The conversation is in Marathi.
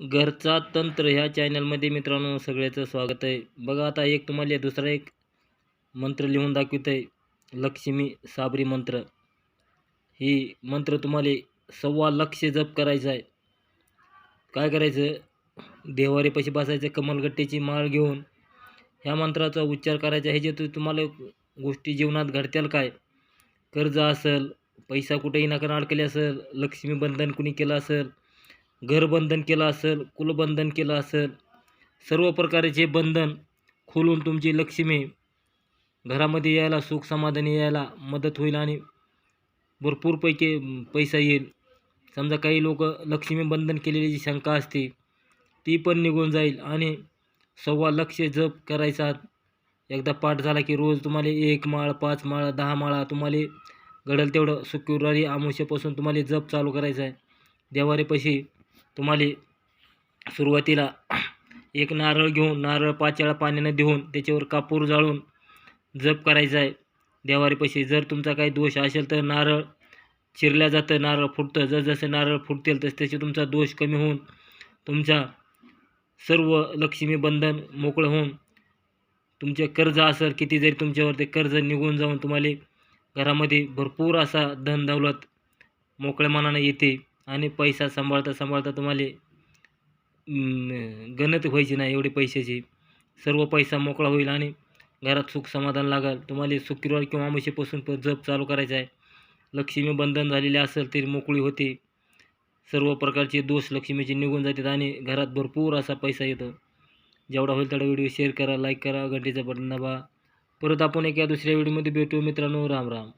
घरचा तंत्र ह्या चॅनलमध्ये मित्रांनो सगळ्याचं स्वागत आहे. बघा आता एक तुम्हाला दुसरा एक मंत्र लिहून दाखवित आहे लक्ष्मी साबरी मंत्र. ही मंत्र तुम्हाला सव्वा लक्ष जप करायचा आहे. काय करायचं? देवारेपाशी बसायचं कमलगट्टीची माळ घेऊन. ह्या मंत्राचा उच्चार करायचा ह्याच्यातून तुम्हाला गोष्टी जीवनात घडत्याल काय? कर्ज असेल पैसा कुठेही नका अडकले असेल लक्ष्मी बंधन कुणी केलं असेल घरबंधन केलं असेल कुलबंधन केलं असेल सर्व प्रकारचे बंधन खोलून तुमची लक्ष्मी घरामध्ये यायला सुख समाधानी यायला मदत होईल आणि भरपूर पैकी पैसा येईल. समजा काही लोक लक्ष्मी बंधन केलेली जी शंका असते ती पण निघून जाईल आणि सव्वा लक्ष जप करायचा. एकदा पाठ झाला की रोज तुम्हाला एक माळ पाच माळ दहा माळा तुम्हाला घडेल तेवढं शुक्रवारी आमुष्यापासून तुम्हाला जप चालू करायचा आहे. देवारीपाशी तुम्हाला सुरुवातीला एक नारळ घेऊन नारळ पाचळा पाण्यानं देऊन त्याच्यावर कापूर जाळून जप करायचा आहे. देवारीपाशी जर तुमचा काही दोष असेल तर नारळ चिरल्या जातं नारळ फुटतं. जसजसे नारळ फुटतील तस त्याचे तुमचा दोष कमी होऊन तुमचा सर्व लक्ष्मी बंधन मोकळं होऊन तुमचे कर्ज असेल किती जरी तुमच्यावर ते कर्ज निघून जाऊन तुम्हाला घरामध्ये भरपूर असा धन दौलत मोकळ्या मनानं येते. आणि पैसा सांभाळता सांभाळता तुम्हाला गणत व्हायची नाही एवढे पैशाची. सर्व पैसा मोकळा होईल आणि घरात सुख समाधान लागेल. तुम्हाला शुक्रवार किंवा अमावस्येपासून प जप चालू करायचा आहे. लक्ष्मी बंधन झालेले असेल तरी मोकळी होते. सर्व प्रकारचे दोष लक्ष्मीचे निघून जातात आणि घरात भरपूर असा पैसा येतो. जेवढा होईल तेवढा व्हिडिओ शेअर करा लाईक करा घंटेचा बटन दाबा. परत आपण एका दुसऱ्या व्हिडिओमध्ये भेटू मित्रांनो. राम राम.